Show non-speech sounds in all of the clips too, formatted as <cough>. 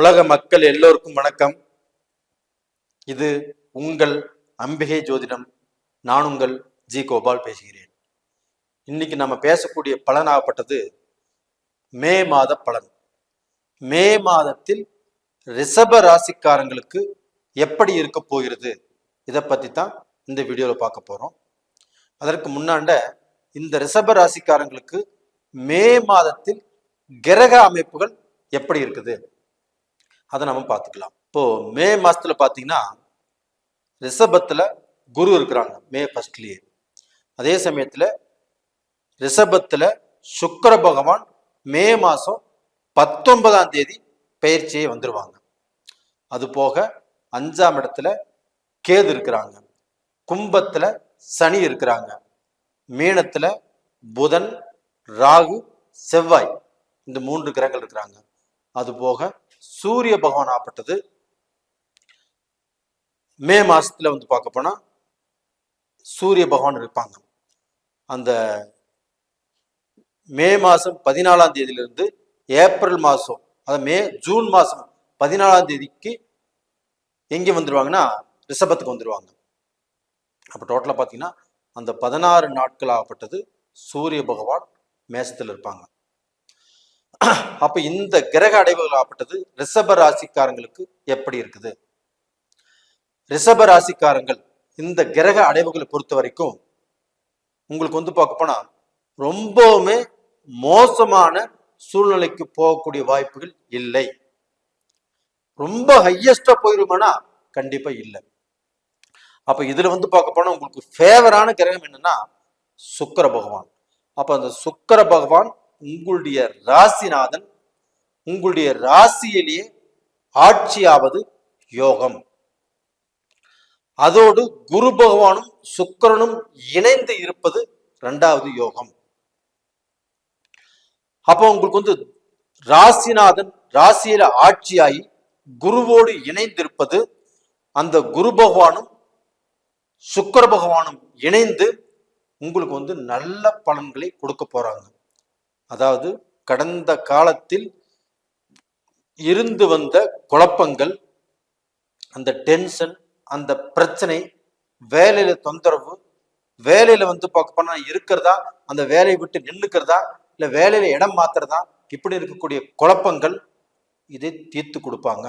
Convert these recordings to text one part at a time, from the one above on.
உலக மக்கள் எல்லோருக்கும் வணக்கம். இது உங்கள் அம்பிகை ஜோதிடம். நான் உங்கள் ஜி கோபால் பேசுகிறேன். இன்னைக்கு நம்ம பேசக்கூடிய பலனாகப்பட்டது மே மாத பலன். மே மாதத்தில் ரிஷப ராசிக்காரங்களுக்கு எப்படி இருக்க போகிறது? இதை பற்றி தான் இந்த வீடியோவில் பார்க்க போகிறோம் அதற்கு முன்னாண்ட இந்த ரிஷப ராசிக்காரங்களுக்கு மே மாதத்தில் கிரக அமைப்புகள் எப்படி இருக்குது? அதை நம்ம பார்த்துக்கலாம். இப்போ மே மாசத்துல பார்த்தீங்கன்னா ரிஷபத்துல குரு இருக்கிறாங்க மே ஃபர்ஸ்ட்லயே அதே சமயத்துல ரிஷபத்துல சுக்கர பகவான் மே மாசம் பத்தொன்பதாம் தேதி பயிற்சியை வந்துருவாங்க. அது போக அஞ்சாம் இடத்துல கேது இருக்கிறாங்க. கும்பத்துல சனி இருக்கிறாங்க. மீனத்துல புதன் ராகு செவ்வாய் இந்த மூன்று கிரகங்கள் இருக்கிறாங்க. அது போக சூரிய பகவான் ஆப்பட்டது மே மாசத்துல வந்து பார்க்க போனா சூரிய பகவான் இருப்பாங்க. அந்த மே மாசம் பதினாலாம் தேதியிலிருந்து ஏப்ரல் மாசம் அதாவது மே ஜூன் மாசம் பதினாலாம் தேதிக்கு எங்கே வந்துருவாங்கன்னா ரிஷபத்துக்கு வந்துருவாங்க. அப்போ டோட்டலாக பார்த்தீங்கன்னா அந்த பதினாறு நாட்கள் ஆகப்பட்டது சூரிய பகவான் மேசத்தில் இருப்பாங்க. <clears throat> அப்ப இந்த கிரக அடைவுகள் ஆகப்பட்டது ரிஷப ராசிக்காரங்களுக்கு எப்படி இருக்குது? ரிஷப ராசிக்காரங்கள் இந்த கிரக அடைவுகளை பொறுத்த வரைக்கும் உங்களுக்கு வந்து பார்க்க போனா ரொம்பவுமே மோசமான சூழ்நிலைக்கு போகக்கூடிய வாய்ப்புகள் இல்லை. ரொம்ப ஹையஸ்டா போயிருமானா கண்டிப்பா இல்லை. அப்ப இதுல வந்து பார்க்க போனா உங்களுக்கு ஃபேவரான கிரகம் என்னன்னா சுக்கர பகவான். அப்ப அந்த சுக்கர பகவான் உங்களுடைய ராசிநாதன் உங்களுடைய ராசியிலேயே ஆட்சியாவது யோகம். அதோடு குரு பகவானும் சுக்கிரனும் இணைந்து இருப்பது இரண்டாவது யோகம். அப்போ உங்களுக்கு வந்து ராசிநாதன் ராசியில ஆட்சியாகி குருவோடு இணைந்திருப்பது அந்த குரு பகவானும் சுக்கர பகவானும் இணைந்து உங்களுக்கு வந்து நல்ல பலன்களை கொடுக்க போறாங்க. அதாவது கடந்த காலத்தில் இருந்து வந்த குழப்பங்கள் அந்த டென்ஷன் அந்த பிரச்சனை வேலையில தொந்தரவு வேலையில வந்து பார்க்க போனா இருக்கிறதா அந்த வேலையை விட்டு நின்றுக்கிறதா இல்ல வேலையில இடம் மாத்துறதா இப்படி இருக்கக்கூடிய குழப்பங்கள் இதை தீர்த்து கொடுப்பாங்க.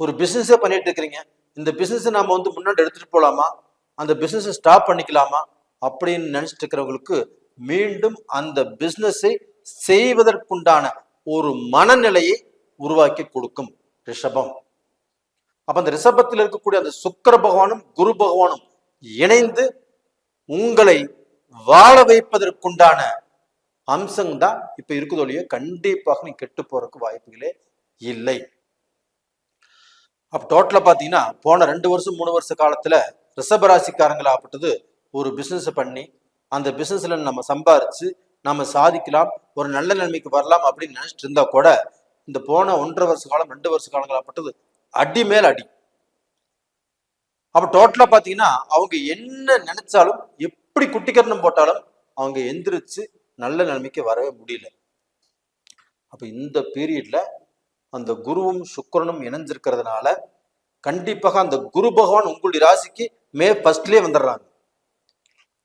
ஒரு பிசினஸே பண்ணிட்டு இருக்கிறீங்க. இந்த பிசினஸ் நாம வந்து முன்னாடி எடுத்துட்டு போலாமா? அந்த பிசினஸ் ஸ்டாப் பண்ணிக்கலாமா? அப்படின்னு நினைச்சிட்டு இருக்கிறவங்களுக்கு மீண்டும் அந்த பிசினஸை செய்வதற்குண்டான ஒரு மனநிலையை உருவாக்கி கொடுக்கும் ரிஷபம். அப்ப அந்த ரிஷபத்தில் இருக்கக்கூடிய அந்த சுக்கர பகவானும் குரு பகவானும் இணைந்து உங்களை வாழ வைப்பதற்குண்டான அம்சம் தான் இப்ப இருக்குதொழிய கண்டிப்பாக நீ கெட்டு போறதுக்கு வாய்ப்புகளே இல்லை. அப்ப டோட்டலா பாத்தீங்கன்னா போன ரெண்டு வருஷம் மூணு வருஷ காலத்துல ரிஷபராசிக்காரங்களாகப்பட்டது ஒரு பிசினஸ் பண்ணி அந்த பிசினஸ்ல நம்ம சம்பாரிச்சு நம்ம சாதிக்கலாம் ஒரு நல்ல நிலைமைக்கு வரலாம் அப்படின்னு நினைச்சிட்டு இருந்தா கூட இந்த போன ஒன்றரை வருஷ காலம் ரெண்டு வருஷ காலங்களாகப்பட்டது அடி மேல் அடி. அப்ப டோட்டலா பாத்தீங்கன்னா அவங்க என்ன நினைச்சாலும் எப்படி குட்டிக்கரணம் போட்டாலும் அவங்க எந்திரிச்சு நல்ல நிலைமைக்கு வரவே முடியல. அப்ப இந்த பீரியட்ல அந்த குருவும் சுக்கிரனும் இணைஞ்சிருக்கிறதுனால கண்டிப்பாக அந்த குரு பகவான் உங்களுடைய ராசிக்கு மே ஃபர்ஸ்ட்லேயே வந்துடுறாங்க.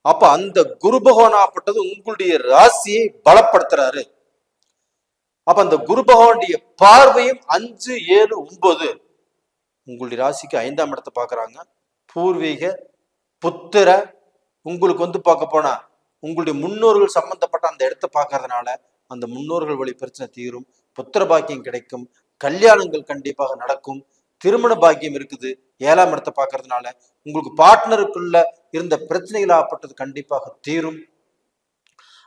அப்ப அந்த குரு பகவான் ஆப்பட்டது உங்களுடைய ராசியை பலப்படுத்துறாரு. அப்ப அந்த குரு பகவானுடைய பார்வையும் அஞ்சு ஏழு ஒன்பது உங்களுடைய ராசிக்கு ஐந்தாம் இடத்தை பாக்குறாங்க பூர்வீக புத்திர உங்களுக்கு வந்து பார்க்க போனா உங்களுடைய முன்னோர்கள் சம்பந்தப்பட்ட அந்த இடத்தை பார்க்கறதுனால அந்த முன்னோர்கள் வழி பிரச்சனை தீரும் புத்திர பாக்கியம் கிடைக்கும் கல்யாணங்கள் கண்டிப்பாக நடக்கும். திருமண பாக்கியம் இருக்குது. ஏழாம் இடத்தை பார்க்கறதுனால உங்களுக்கு பார்ட்னருக்குள்ள இருந்த பிரச்சனைகள் ஆகப்பட்டது கண்டிப்பாக தீரும்.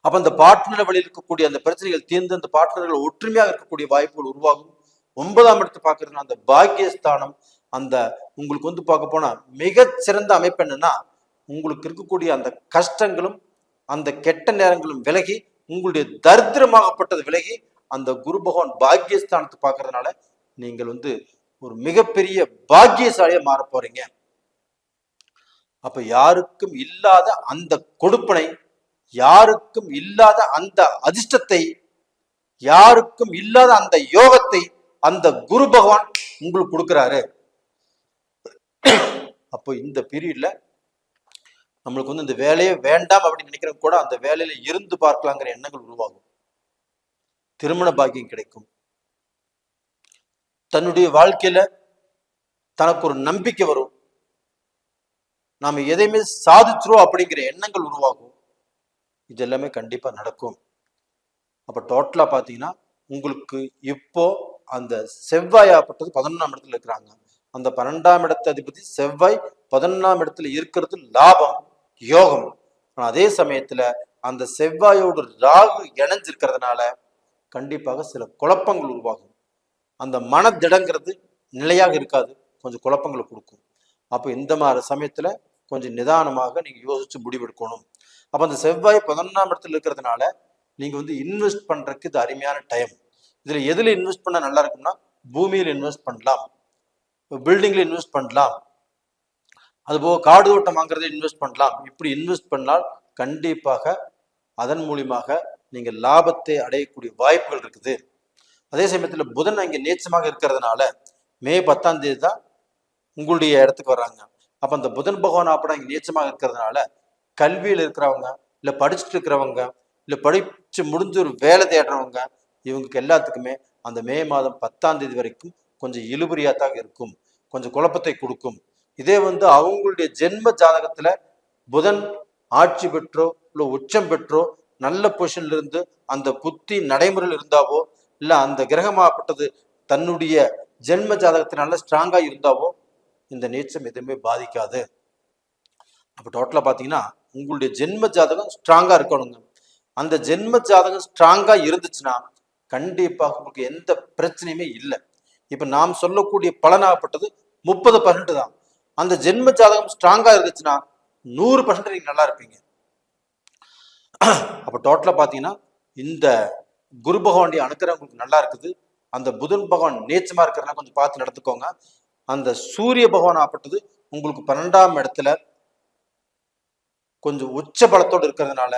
அப்ப அந்த பார்ட்னர் வழியில் இருக்கக்கூடிய அந்த பிரச்சனைகள் தீர்ந்து அந்த பார்ட்னர்கள் ஒற்றுமையாக இருக்கக்கூடிய வாய்ப்புகள் உருவாகும். ஒன்பதாம் இடத்தை பார்க்கறதுனா அந்த பாக்கியஸ்தானம் அந்த உங்களுக்கு வந்து பார்க்க போனா மிக சிறந்த அமைப்பு என்னன்னா உங்களுக்கு இருக்கக்கூடிய அந்த கஷ்டங்களும் அந்த கெட்ட நேரங்களும் விலகி உங்களுடைய தரித்திரமாகப்பட்டது விலகி அந்த குரு பகவான் பாக்கியஸ்தானத்தை பார்க்கறதுனால நீங்கள் வந்து ஒரு மிகப்பெரிய பாக்கியசாலியா மாற போறீங்க. அப்ப யாருக்கும் இல்லாத அந்த கொடுப்பனை யாருக்கும் இல்லாத அந்த அதிர்ஷ்டத்தை யாருக்கும் இல்லாத அந்த யோகத்தை அந்த குரு பகவான் உங்களுக்கு கொடுக்குறாரு. அப்போ இந்த பீரியட்ல நம்மளுக்கு வந்து இந்த வேலையே வேண்டாம் அப்படின்னு நினைக்கிறவங்க கூட அந்த வேலையில இருந்து பார்க்கலாங்கிற எண்ணங்கள் உருவாகும். திருமண பாக்கியம் கிடைக்கும். தன்னுடைய வாழ்க்கையில தனக்கு ஒரு நம்பிக்கை வரும். நாம எதையுமே சாதிச்சிரும் அப்படிங்கிற எண்ணங்கள் உருவாகும். இது எல்லாமே கண்டிப்பா நடக்கும். அப்ப டோட்டலா பாத்தீங்கன்னா உங்களுக்கு இப்போ அந்த செவ்வாயாப்பட்டது பதினொன்றாம் இடத்துல இருக்கிறாங்க. அந்த பன்னெண்டாம் இடத்து அதிபதி செவ்வாய் பதினொன்றாம் இடத்துல இருக்கிறது லாபம் யோகம். அதே சமயத்துல அந்த செவ்வாயோடு ராகு இணைஞ்சிருக்கிறதுனால கண்டிப்பாக சில குழப்பங்கள் உருவாகும். அந்த மனதிடங்கிறது நிலையாக இருக்காது. கொஞ்சம் குழப்பங்களை கொடுக்கும். அப்போ இந்த மாதிரி சமயத்தில் கொஞ்சம் நிதானமாக நீங்கள் யோசிச்சு முடிவெடுக்கணும். அப்போ அந்த செவ்வாய் பதினொன்றாம் இடத்துல இருக்கிறதுனால நீங்கள் வந்து இன்வெஸ்ட் பண்ணுறதுக்கு இது அருமையான டைம் இதில் எதில் இன்வெஸ்ட் பண்ணால் நல்லா இருக்கும்னா பூமியில் இன்வெஸ்ட் பண்ணலாம். பில்டிங்கில் இன்வெஸ்ட் பண்ணலாம். அதுபோக காடு தோட்டம் வாங்குறதை இன்வெஸ்ட் பண்ணலாம். இப்படி இன்வெஸ்ட் பண்ணால் கண்டிப்பாக அதன் மூலியமாக நீங்கள் லாபத்தை அடையக்கூடிய வாய்ப்புகள் இருக்குது. அதே சமயத்தில் புதன் அங்கே நீச்சமாக இருக்கிறதுனால மே பத்தாம் தேதி தான் உங்களுடைய இடத்துக்கு வர்றாங்க. அப்போ அந்த புதன் பகவான் அப்படம் இங்கே நீச்சமாக இருக்கிறதுனால கல்வியில் இருக்கிறவங்க இல்லை படிச்சுட்டு இருக்கிறவங்க இல்லை படிச்சு முடிஞ்ச ஒரு வேலை தேடுறவங்க இவங்களுக்கு எல்லாத்துக்குமே அந்த மே மாதம் பத்தாம் தேதி வரைக்கும் கொஞ்சம் இழுபறியாக தான் இருக்கும். கொஞ்சம் குழப்பத்தை கொடுக்கும். இதே வந்து அவங்களுடைய ஜென்ம ஜாதகத்தில் புதன் ஆட்சி பெற்றோ இல்லை உச்சம் பெற்றோ நல்ல பொசிஷன்ல இருந்து அந்த புத்தி நடைமுறையில் இருந்தாவோ இல்லை அந்த கிரகமாகப்பட்டது தன்னுடைய ஜென்ம ஜாதகத்தில் நல்ல இருந்தாவோ இந்த நீச்சம் எதுவுமே பாதிக்காது. அப்போ டோட்டலாக பார்த்தீங்கன்னா உங்களுடைய ஜென்ம ஜாதகம் ஸ்ட்ராங்காக இருக்கணுங்க. அந்த ஜென்ம ஜாதகம் ஸ்ட்ராங்காக இருந்துச்சுன்னா கண்டிப்பாக உங்களுக்கு எந்த பிரச்சனையுமே இல்லை. இப்போ நாம் சொல்லக்கூடிய பலனாகப்பட்டது முப்பது பர்சன்ட் தான். அந்த ஜென்ம ஜாதகம் ஸ்ட்ராங்காக இருந்துச்சுன்னா நூறு பர்சன்ட் நீங்கள் நல்லா இருப்பீங்க. அப்போ டோட்டலா பார்த்தீங்கன்னா இந்த குரு பகவானுடைய அனுக்கிறம் உங்களுக்கு நல்லா இருக்குது. அந்த புதன் பகவான் நேச்சமா இருக்கிறனா கொஞ்சம் பார்த்து நடத்துக்கோங்க அந்த சூரிய பகவான் ஆப்பட்டது உங்களுக்கு பன்னெண்டாம் இடத்துல கொஞ்சம் உச்ச பலத்தோடு இருக்கிறதுனால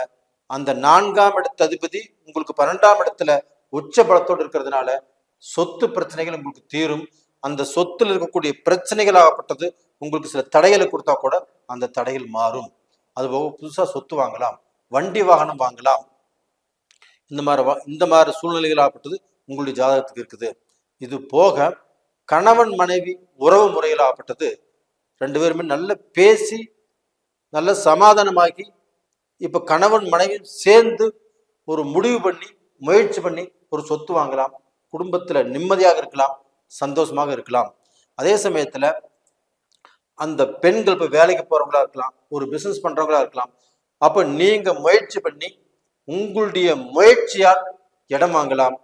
அந்த நான்காம் இடத்து அதிபதி உங்களுக்கு பன்னெண்டாம் இடத்துல உச்ச பலத்தோடு இருக்கிறதுனால சொத்து பிரச்சனைகள் உங்களுக்கு தீரும். அந்த சொத்துல இருக்கக்கூடிய பிரச்சனைகள் ஆகப்பட்டது உங்களுக்கு சில தடைகளை கொடுத்தா கூட அந்த தடைகள் மாறும். அதுபோக புதுசா சொத்து வாங்கலாம் வண்டி வாகனம் வாங்கலாம் இந்த மாதிரி வா- இந்த மாதிரி சூழ்நிலைகளாகப்பட்டது உங்களுடைய ஜாதகத்துக்கு இருக்குது. இது போக கணவன் மனைவி உறவு முறையில் ஆகப்பட்டது ரெண்டு பேருமே நல்ல பேசி நல்ல சமாதானமாகி இப்போ கணவன் மனைவி சேர்ந்து ஒரு முடிவு பண்ணி முயற்சி பண்ணி ஒரு சொத்து வாங்கலாம் குடும்பத்தில் நிம்மதியாக இருக்கலாம் சந்தோஷமாக இருக்கலாம். அதே சமயத்தில் அந்த பெண்கள் இப்போ வேலைக்கு போகிறவங்களா இருக்கலாம் ஒரு பிஸ்னஸ் பண்ணுறவங்களா இருக்கலாம். அப்போ நீங்கள் முயற்சி பண்ணி உங்களுடைய முயற்சியால் இடம் வாங்கலாம்.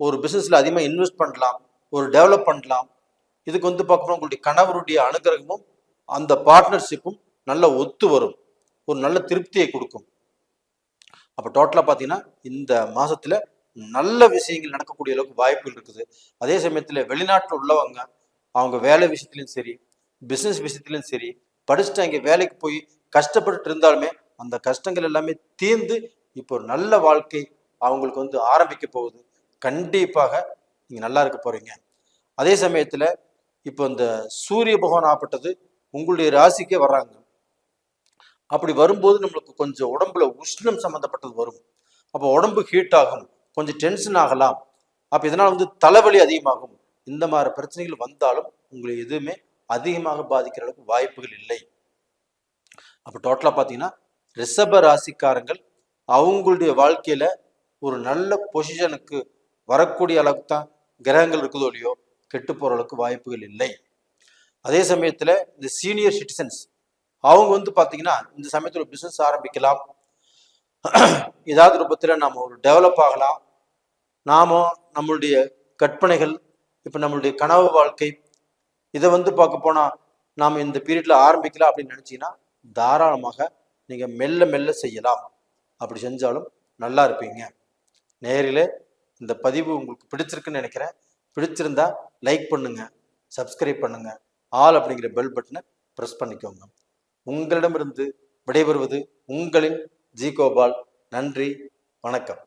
ஒரு பிசினஸ்ல அதிகமாக இன்வெஸ்ட் பண்ணலாம். ஒரு டெவலப் பண்ணலாம். இதுக்கு வந்து பார்க்கணும் உங்களுடைய கணவருடைய அனுகிரகமும் அந்த பார்ட்னர்ஷிப்பும் நல்ல ஒத்து வரும். ஒரு நல்ல திருப்தியை கொடுக்கும். அப்போ டோட்டலாக பார்த்தீங்கன்னா இந்த மாதத்தில் நல்ல விஷயங்கள் நடக்கக்கூடிய அளவுக்கு வாய்ப்புகள் இருக்குது. அதே சமயத்தில் வெளிநாட்டில் உள்ளவங்க அவங்க வேலை விஷயத்துலையும் சரி பிஸ்னஸ் விஷயத்துலையும் சரி படிச்சுட்டு அங்கே வேலைக்கு போய் கஷ்டப்பட்டு இருந்தாலுமே அந்த கஷ்டங்கள் எல்லாமே தீர்ந்து இப்போ ஒரு நல்ல வாழ்க்கை அவங்களுக்கு வந்து ஆரம்பிக்க போகுது. கண்டிப்பாக நீங்கள் நல்லா இருக்க போறீங்க. அதே சமயத்தில் இப்போ இந்த சூரிய பகவான் ஆப்பட்டது உங்களுடைய ராசிக்கே வர்றாங்க. அப்படி வரும்போது நம்மளுக்கு கொஞ்சம் உடம்புல உஷ்ணம் சம்மந்தப்பட்டது வரும். அப்போ உடம்பு ஹீட் ஆகும். கொஞ்சம் டென்ஷன் ஆகலாம். அப்போ இதனால் வந்து தலைவலி அதிகமாகும். இந்த மாதிரி பிரச்சனைகள் வந்தாலும் உங்களை எதுவுமே அதிகமாக பாதிக்கிற அளவுக்கு வாய்ப்புகள் இல்லை. அப்போ டோட்டலாக பார்த்தீங்கன்னா ரிஷப ராசிக்காரங்கள் அவங்களுடைய வாழ்க்கையில் ஒரு நல்ல பொசிஷனுக்கு வரக்கூடிய அளவுக்கு தான் கிரகங்கள் இருக்குதோ இல்லையோ கெட்டு போகிற அளவுக்கு வாய்ப்புகள் இல்லை. அதே சமயத்தில் இந்த சீனியர் சிட்டிசன்ஸ் அவங்க வந்து பார்த்தீங்கன்னா இந்த சமயத்தில் ஒரு பிஸ்னஸ் ஆரம்பிக்கலாம். ஏதாவது ரூபத்தில் நாம் ஒரு டெவலப் ஆகலாம். நாம நம்மளுடைய கற்பனைகள் இப்போ நம்மளுடைய கனவு வாழ்க்கை இதை வந்து பார்க்க போனால் நாம் இந்த பீரியடில் ஆரம்பிக்கலாம் அப்படின்னு நினச்சிங்கன்னா தாராளமாக நீங்கள் மெல்ல மெல்ல செய்யலாம். அப்படி செஞ்சாலும் நல்லா இருப்பீங்க. நேரில் இந்த பதிவு உங்களுக்கு பிடிச்சிருக்குன்னு நினைக்கிறேன். பிடிச்சிருந்தா லைக் பண்ணுங்க சப்ஸ்கிரைப் பண்ணுங்க ஆல் அப்படிங்கிற பெல் பட்டனை ப்ரெஸ் பண்ணிக்கோங்க. உங்களிடமிருந்து விடைபெறுவது உங்களின் ஜி கோபால் நன்றி வணக்கம்.